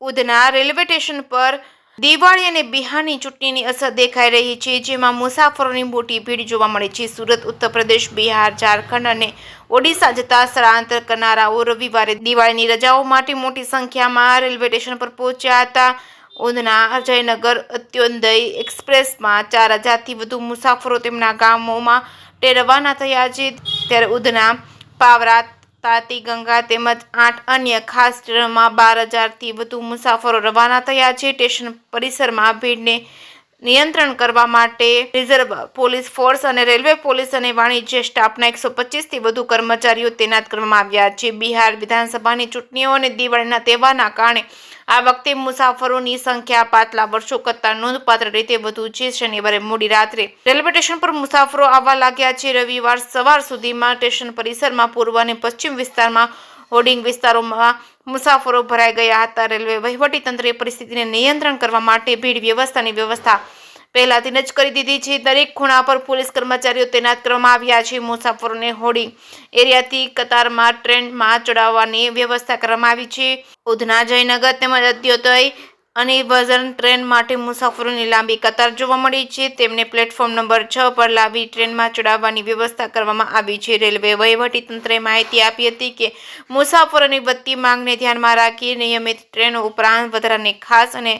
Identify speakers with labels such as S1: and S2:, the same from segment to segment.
S1: Udhna railway station પર દિવાળી અને બિહારની ચૂંટણીની અસર દેખાઈ રહી છે, જેમાં મુસાફરોની મોટી ભીડ જોવા મળે છે. સુરત, ઉત્તર પ્રદેશ, બિહાર, ઝારખંડ અને ઓડિશા જતા સ્થળાંતર કરનારાઓ રવિવારે દિવાળીની રજાઓ માટે મોટી સંખ્યામાં રેલવે સ્ટેશન પર પહોંચ્યા હતા. ઉધના જયનગર અત્યોદય એક્સપ્રેસમાં ચાર હજારથી વધુ મુસાફરો તેમના ગામોમાં તે રવાના થયા છે. ત્યારે ઉધના પાવરા તાતી ગંગા તેમજ આઠ અન્ય ખાસ ટ્રેનમાં બાર હજારથી વધુ મુસાફરો રવાના થયા છે. સ્ટેશન પરિસરમાં ભીડને નિયંત્રણ કરવા માટે રિઝર્વ પોલીસ ફોર્સ અને રેલવે પોલીસ અને વાણિજ્ય સ્ટાફના એકસો પચીસથી વધુ કર્મચારીઓ તૈનાત કરવામાં આવ્યા છે. બિહાર વિધાનસભાની ચૂંટણીઓ અને દિવાળીના તહેવારના કારણે આ વખતે મુસાફરોની સંખ્યા પાછલા વર્ષો કરતાં નોંધપાત્ર રીતે વધુ છે. શનિવારે મોડી રાત્રે રેલવે સ્ટેશન પર મુસાફરો આવવા લાગ્યા છે. રવિવાર સવાર સુધીમાં સ્ટેશન પરિસરમાં પૂર્વ અને પશ્ચિમ વિસ્તારમાં હોર્ડિંગ વિસ્તારોમાં મુસાફરો ભરાઈ ગયા હતા. રેલવે વહીવટીતંત્રે પરિસ્થિતિને નિયંત્રણ કરવા માટે ભીડ વ્યવસ્થાની વ્યવસ્થા પહેલાથી જ કરી દીધી છે. દરેક ખૂણા પર પોલીસ કર્મચારીઓ તૈનાત કરવામાં આવ્યા છે. મુસાફરોને હોડી એરિયાથી કતારમાં ટ્રેનમાં ચડાવવાની વ્યવસ્થા કરવામાં આવી છે. ઉધના જયનગર તેમજ અદ્યોદય અને વજન ટ્રેન માટે મુસાફરોની લાંબી કતાર જોવા મળી છે. તેમને પ્લેટફોર્મ નંબર છ પર લાવી ટ્રેનમાં ચડાવવાની વ્યવસ્થા કરવામાં આવી છે. રેલવે વહીવટીતંત્રે માહિતી આપી હતી કે, મુસાફરોની વધતી માંગને ધ્યાનમાં રાખી નિયમિત ટ્રેનો ઉપરાંત વધારાની ખાસ અને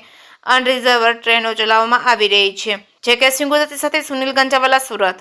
S1: અનરિઝર્વ ટ્રેનો ચલાવવામાં આવી રહી છે. જે કે સિંહ સાથે સુનિલ ગંજાવાલા સુરત.